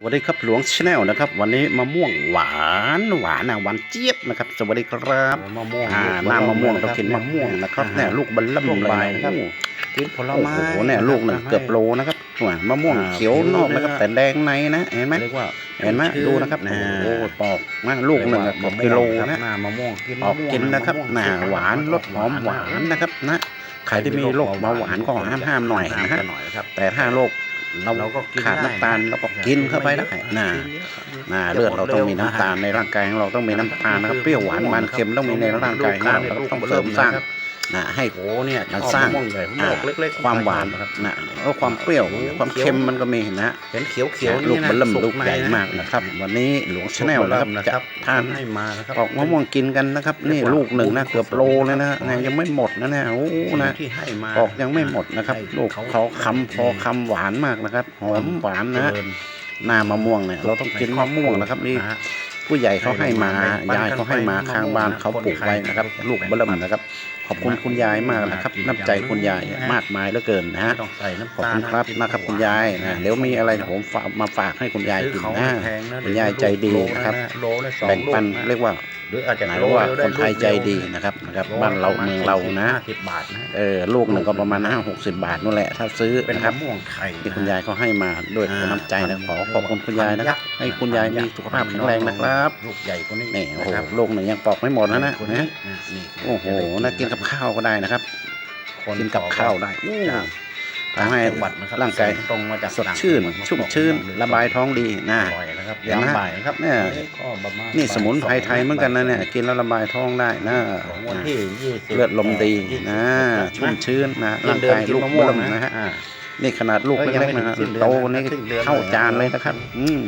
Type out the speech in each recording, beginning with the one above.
สวัสดีครับหลวงชาแนลนะครับ วันนี้มะม่วงหวานหวานนะหวานเจี๊ยบนะครับ สวัสดีครับมะม่วงอ่าลูกน้ำมะม่วงะต้องกินมะม่วงนะครับเนี่ยลูกบัลลัมช่วงเลยบ่ายนะนะครับโอ้กินผลโหไม้เนี่ยลูกหนึ่งเกือบโลนะครับว่ามะม่วงอ่าเขียวนอกนะครับผิวนะแต่แดงในนะเห็นไหมเรียกว่าเห็นไหมชื้ดูนะครับนะโอ้โหปอกมาลูกหนึ่งอะเกือบกิโลนะหน้ามะม่วงกินออกกินนะครับหนาหวานรสหอมหวานนะครับนะใครที่มีโรคเบาหวานก็ห้ามห้ามๆหน่อยนะฮะหน่อยนะครับแต่ถ้าโรค เราเราก็กินขาดได้น้ำตาลเราก็กินเข้าไปได้นะน่าเลือดเราต้องมีน้ำตาลในร่างกายของเราต้องมีน้ำตาลนะครับเปรี้ยวหวานมันเค็มต้องมีในร่างกายของเราเราต้องเสริมสร้าง นะให้โอ้เนี่ยมันสร้างมะม่วงใหญ่มะม่วงเล็กๆความหวานนะครับนะแล้วความเปรี้ยวความเค็มมันก็มีนะเห็นเขียวเขียวๆลูนี่กนะมันเริ่มสุลูกในใหญ่มากนะครับ วันนี้หลวงชาแนลสุกนะครับนะจะครับทานให้มานะครับปอกมะม่วงกินกันนะครับ นี่ลูกหนึ่งนะเกือบโลเลยนะเนี่ยยังไม่หมดนะเนี่ยโอ้นะที่ให้มาปอกยังไม่หมดนะครับให้ลูกเขาคำพอคำหวานมากนะครับ หอมหวานนะเจริญหน้ามะม่วงเนี่ยเราต้องกินมะม่วงนะครับนี่ฮะ ผู้ใหญ่เขาให้มาให้เรามายายเขาให้มาแบ่งปันกันไปข้างบ้านเขาปลูกไว้นะครับคนไทยลูกเบิ่มนะครับ ขอบคุณคุณยายมากนะครับกินน้ำใจคุณยายอย่างนี้นะมากมายเหลือเกินนะไม่ฮะต้องใส่น้ำขอบตาลคุณครับนะครับคุณยายนะเดี๋ยวมีอะไรผมฝากมาฝากให้คุณยายซื้อกินของนะแพงนะคุณยายใจดีนะครับโลละสองแบ่งปันลูกะเรียกว่า หรืออาจจะหมายโลว่าเดียวได้คนไทยลูกใจเวดีนะครับนะครับโลบ้านเราประมณเมืองเรานะห้าสิบบาทนะเออลูกหนึ่งก็ประมาณห้าหกสิบบาทนู่นแหละถ้าซื้อเป็นนะครับมะม่วงไข่ที่คุณยายเขาให้มาด้วยอ่าน้ำใจนะขอขอบคุณคุณยายนะครับให้คุณยายมีสุขภาพแข็งแรงนะครับลูกใหญ่กว่านี้นี่โอ้โหนะครับลูกหนึ่งยังปอกไม่หมดนะนะคนนะนี้นี่โอ้โหน่ากินกับข้าวก็ได้นะครับคนกินกับข้าวได้อู้จาก ทำให้จังหวัดนะครับร่างกายตรงมาจากสดชื่น ชุ่มชื่นระบายท้องดีนะอร่อยนะครับเห็นไหมยามบ่ายนะครับเนี่ยก็ประมาณนี่สมุนไพรไทยเหมือนกันนะเนี่ยกินแล้วระบายท้องได้นะของวันที่ยี่สิบเลือดลมดียี่สิบนะชุ่มชื้นนะสิ้ร่านงเดือนกายกินลูกมะม่วเบิ่งมนะนะฮะอ่านี่ขนาดลูกเอ้ยยังเล็กไม่ๆนะถึงสิ้นเดือนโตนะนี่ครึ่งเดือนเข้าจานเลยเลยนะครับครับอืม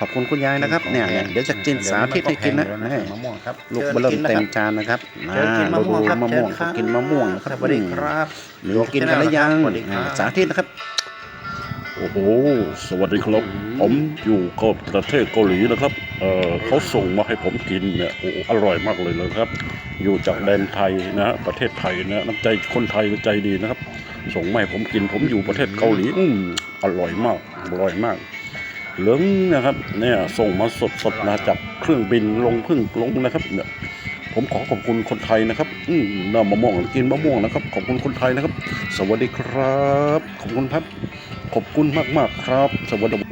ขอบคุณคุณยายนะครับเนี่ยเนี่ยเดี๋ยวจะกินสาธิตให้กินนะเดี๋ยวนี่มะม่วงครับลูกเบิ่มเต็มจานนะครับเชิญกินเรามะม่วงดูครับมะม่วงเชิญครับกินมะม่วงนะครับสวัสดีครับหรือกินกันหรือยังสวัสดีครับสาธิตนะครับโอ้โห สวัสดีครับ ผมอยู่กับประเทศเกาหลีนะครับ เอ่อเขาส่งมาให้ผมกินเนี่ย โอ้โหอร่อยมากเลยนะครับ อยู่จากแดนไทยนะฮะประเทศไทยนะ น้ำใจคนไทยใจดีนะครับ ส่งมาให้ผมกิน ผมอยู่ประเทศเกาหลี อืมอร่อยมาก อร่อยมาก เหลืองนะครับเนี่ยส่งมาสดสดนะจากเครื่องบินลงพึ่งลงนะครับเนี่ยผมขอขอบคุณคนไทยนะครับ อืมน้ำมะม่วงกินมะม่วงนะครับ ขอบคุณคนไทยนะครับ สวัสดีครับ ขอบคุณครับ ขอบคุณมากๆครับ สวัสดี